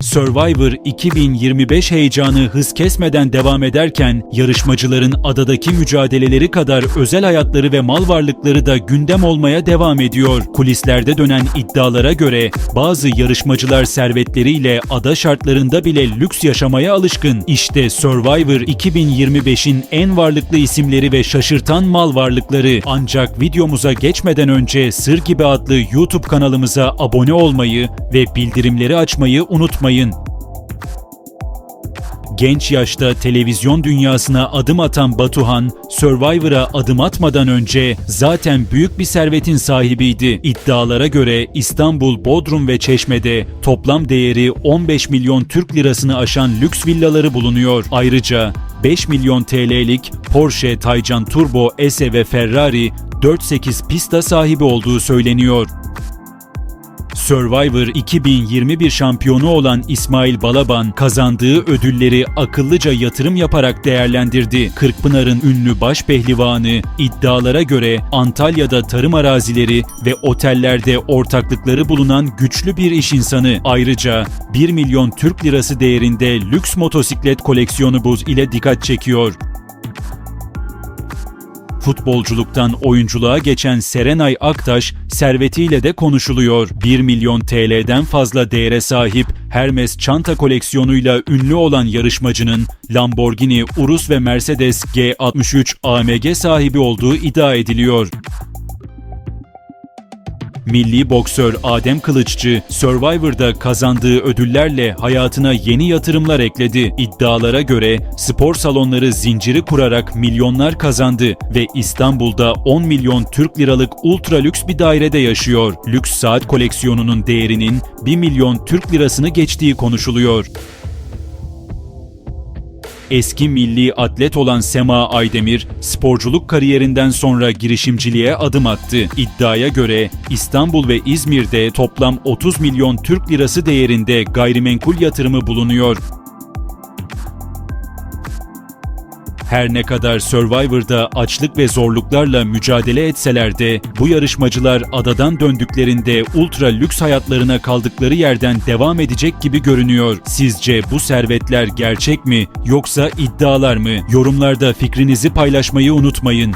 Survivor 2025 heyecanı hız kesmeden devam ederken yarışmacıların adadaki mücadeleleri kadar özel hayatları ve mal varlıkları da gündem olmaya devam ediyor. Kulislerde dönen iddialara göre bazı yarışmacılar servetleriyle ada şartlarında bile lüks yaşamaya alışkın. İşte Survivor 2025'in en varlıklı isimleri ve şaşırtan mal varlıkları. Ancak videomuza geçmeden önce Sır Gibi adlı YouTube kanalımıza abone olmayı ve bildirimleri açmayı unutmayın. Genç yaşta televizyon dünyasına adım atan Batuhan, Survivor'a adım atmadan önce zaten büyük bir servetin sahibiydi. İddialara göre İstanbul, Bodrum ve Çeşme'de toplam değeri 15 milyon Türk lirasını aşan lüks villaları bulunuyor. Ayrıca 5 milyon TL'lik Porsche, Taycan Turbo, S ve Ferrari 4.8 pista sahibi olduğu söyleniyor. Survivor 2021 şampiyonu olan İsmail Balaban kazandığı ödülleri akıllıca yatırım yaparak değerlendirdi. Kırkpınar'ın ünlü baş pehlivanı iddialara göre Antalya'da tarım arazileri ve otellerde ortaklıkları bulunan güçlü bir iş insanı. Ayrıca 1 milyon Türk lirası değerinde lüks motosiklet koleksiyonu buz ile dikkat çekiyor. Futbolculuktan oyunculuğa geçen Serenay Aktaş servetiyle de konuşuluyor. 1 milyon TL'den fazla değere sahip Hermes çanta koleksiyonuyla ünlü olan yarışmacının Lamborghini, Urus ve Mercedes G63 AMG sahibi olduğu iddia ediliyor. Milli boksör Adem Kılıççı, Survivor'da kazandığı ödüllerle hayatına yeni yatırımlar ekledi. İddialara göre spor salonları zinciri kurarak milyonlar kazandı ve İstanbul'da 10 milyon Türk liralık ultra lüks bir dairede yaşıyor. Lüks saat koleksiyonunun değerinin 1 milyon Türk lirasını geçtiği konuşuluyor. Eski milli atlet olan Sema Aydemir, sporculuk kariyerinden sonra girişimciliğe adım attı. İddiaya göre İstanbul ve İzmir'de toplam 30 milyon Türk lirası değerinde gayrimenkul yatırımı bulunuyor. Her ne kadar Survivor'da açlık ve zorluklarla mücadele etseler de bu yarışmacılar adadan döndüklerinde ultra lüks hayatlarına kaldıkları yerden devam edecek gibi görünüyor. Sizce bu servetler gerçek mi yoksa iddialar mı? Yorumlarda fikrinizi paylaşmayı unutmayın.